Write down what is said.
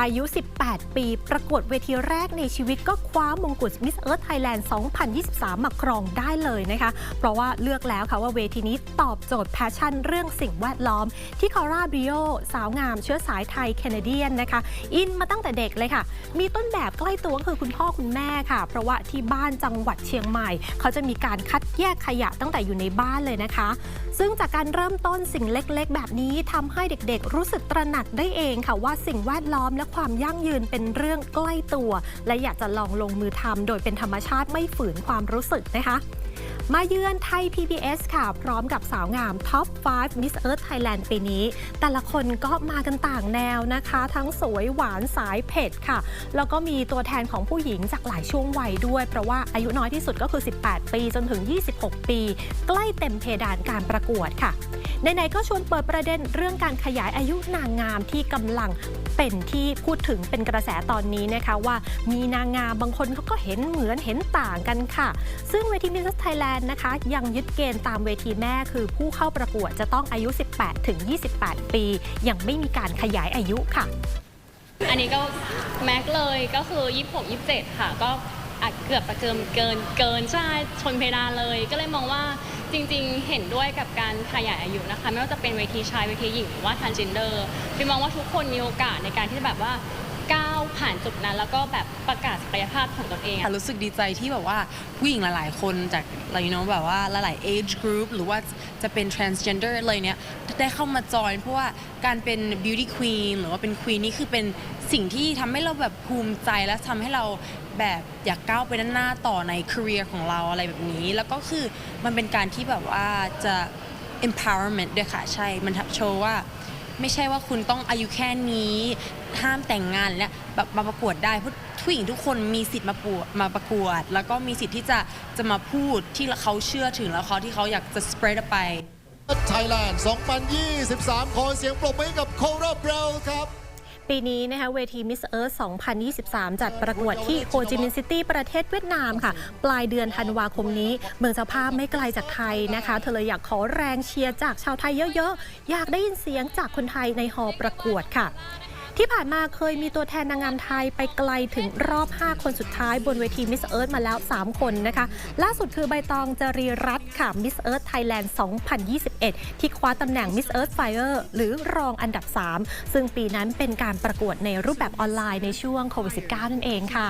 อายุ 18 ปี ประกวดเวทีแรกในชีวิตก็คว้ามงกุฎ Miss Earth Thailand 2023 มาครองได้เลยนะคะ เพราะว่าเลือกแล้วค่ะว่าเวทีนี้ตอบโจทย์แพชชั่นเรื่องสิ่งแวดล้อม ที่คอร่าบิโอสาวงามเชื้อสายไทยแคนาเดียนนะคะ อินมาตั้งแต่เด็กเลยค่ะ มีต้นแบบใกล้ตัวก็คือคุณพ่อคุณแม่ค่ะ เพราะว่าที่บ้านจังหวัดเชียงใหม่ เขาจะมีการคัดแยกขยะตั้งแต่อยู่ในบ้านเลยนะคะ ซึ่งจากการเริ่มต้นสิ่งเล็กๆ แบบนี้ทำให้เด็กๆ รู้สึกตระหนักได้เองค่ะว่าสิ่งแวดล้อมและความยั่งยืนเป็นเรื่องใกล้ตัว และอยากจะลองลงมือทำโดยเป็นธรรมชาติไม่ฝืนความรู้สึกนะคะมาเยือนไทย PBS ค่ะ พร้อมกับสาวงาม Top 5 Miss Earth Thailand ปีนี้ แต่ละคนก็มากันต่างแนวนะคะ ทั้งสวยหวานสายเผ็ดค่ะ แล้วก็มีตัวแทนของผู้หญิงจากหลายช่วงวัยด้วย เพราะว่าอายุน้อยที่สุดก็คือ 18 ปีจนถึง 26 ปี ใกล้เต็มเพดานการประกวดค่ะ ไหนๆก็ชวนเปิดประเด็นเรื่องการขยายอายุนางงามที่กำลังเป็นที่พูดถึงเป็นกระแสตอนนี้นะคะว่ามีนางงามบางคนเขาก็เห็นเหมือนเห็นต่างกันค่ะ ซึ่งเวที Miss Thailand นะคะยังยึดเกณฑ์ตามเวทีแม่คือผู้เข้าประกวดจะต้องอายุ 18 ถึง 28 ปี ยังไม่มีการขยายอายุค่ะ อันนี้ก็แม็กเลยก็คือ 26 27 ค่ะก็ อาจเกือบจะเกินเกินเกินใช่ชนเพดานเลย ก็เลยมองว่าจริงๆ เห็นด้วยกับการขยายอายุนะคะ ไม่ว่าจะเป็นเวทีชายเวทีหญิงหรือว่าทันจินเดอร์พี่มองว่าทุกคนมีโอกาสในการที่จะแบบว่า ก้าวผ่านจุดนั้น แล้วก็แบบประกาศศักยภาพของตนเองอะ ค่ะรู้สึกดีใจที่แบบว่าผู้หญิงหลาย ๆ คนจากอะไรเนาะแบบว่าหลายๆ age group หรือว่าจะเป็น transgender อะไรเนี้ยได้เข้ามาจอยเพราะว่าการเป็น beauty queen หรือว่าเป็น queen นี่คือเป็นสิ่งที่ทำให้เราแบบภูมิใจและทำให้เราแบบอยากก้าวไปด้านหน้าต่อใน career ของเราอะไรแบบนี้ แล้วก็คือมันเป็นการที่แบบว่าจะ empowerment ด้วยค่ะ ใช่ มันโชว์ว่า ไม่ใช่ว่าคุณต้องอายุแค่นี้ ห้ามแต่งงานและแบบมาประกวดได้เพราะผู้หญิงทุกคนมีสิทธิ์มาปวดมาประกวด แล้วก็มีสิทธิ์ที่จะจะมาพูดที่เขาเชื่อถึงแล้วเขาที่เขาอยากจะ spread ออกไป ไทยแลนด์ 2023 ขอเสียงปรบมือให้กับโคราเบลครับ ปีนี้นะคะเวที Miss Earth 2023 จัดประกวดที่โฮจิมินห์ซิตี้ประเทศเวียดนามค่ะ ปลายเดือนธันวาคมนี้ เมืองเจ้าภาพไม่ไกลจากไทยนะคะ เธอเลยอยากขอแรงเชียร์จากชาวไทยเยอะๆ อยากได้ยินเสียงจากคนไทยในหอประกวดค่ะ ที่ผ่านมาเคยมีตัวแทนนางงามไทยไปไกลถึงรอบ 5 คนสุดท้ายบนเวที Miss Earth มาแล้ว 3 คนนะคะ ล่าสุดคือใบตองจรีรัตน์ค่ะ Miss Earth Thailand 2021 ที่คว้าตำแหน่ง Miss Earth Fire หรือรองอันดับ 3 ซึ่งปีนั้นเป็นการประกวดในรูปแบบออนไลน์ในช่วงโควิด -19 นั่นเองค่ะ